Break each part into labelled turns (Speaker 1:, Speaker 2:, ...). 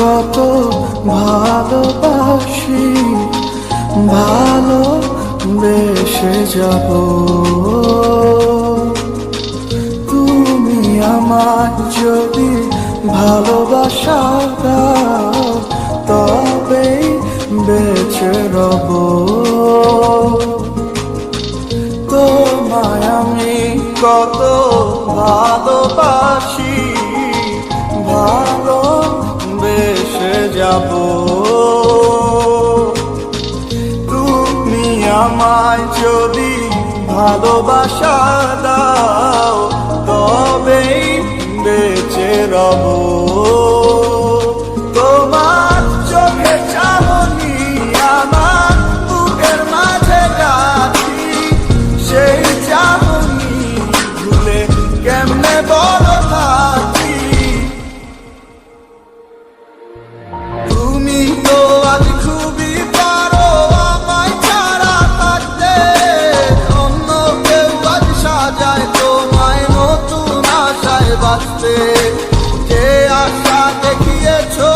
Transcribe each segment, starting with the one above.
Speaker 1: কত ভালোবাসি ভালো বেশে যাব। তুমি আমার যদি ভালোবাসা দাও, তবেই বেঁচে রব। তোমায় আমি কত ভালোবাসি, ভালো যাব। তুমি আমায় যদি ভালোবাসা দাও যে আশা দেখিয়েছো?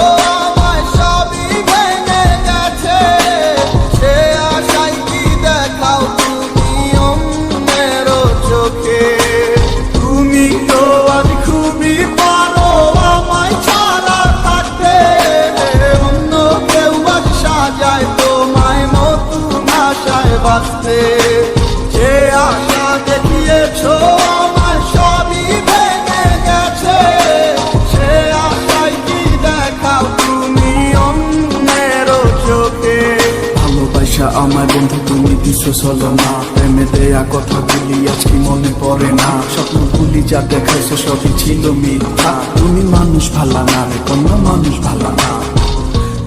Speaker 1: আমার
Speaker 2: বন্ধু, তুমি দিছো চলো না। প্রেমে দেয়া কথা বলি আজকে মনে পড়ে না। স্বপ্ন ভুলি যা দেখাইছো সবই ছিল মিথ্যা। তুমি মানুষ ভালা না, রে কন্যা মানুষ ভালা না।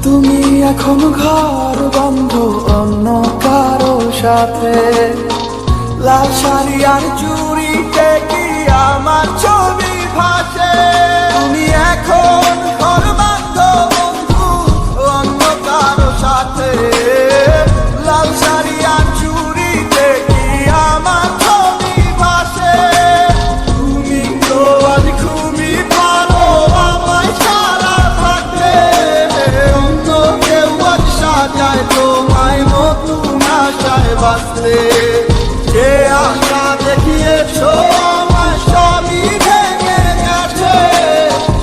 Speaker 1: তুমি এখন ঘর বন্ধ, অন্য কারও সাথে। লাল শাড়ি আর চুরিতে কি আমার ছবি ভাসে? তুমি এখন ঘর বন্ধ, বন্ধু, অন্য কারও সাথে। বাঁচতে যে আশা দেখিয়েছো আমায় সবই ভেঙে গেছে।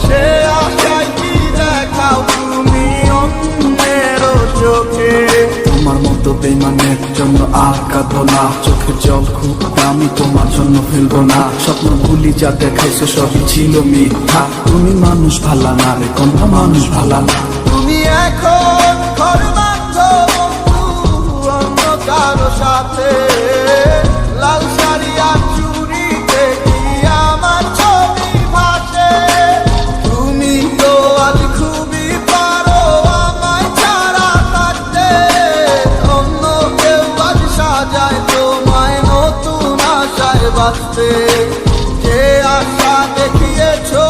Speaker 1: সে আশায় কি দেখাও তুমি অন্যের চোখে?
Speaker 2: তোমার মতো বেমানের জন্য আর কাঁদো না। চোখের জল খুব দামি তোমার জন্য ফেলব না। স্বপ্ন ভুলি যা দেখাইছো সবই ছিল মিথ্যা। তুমি মানুষ ভালা না রে কন্যা মানুষ ভালা না।
Speaker 1: তুমি এখন রাতে যে আশা দেখিয়েছো?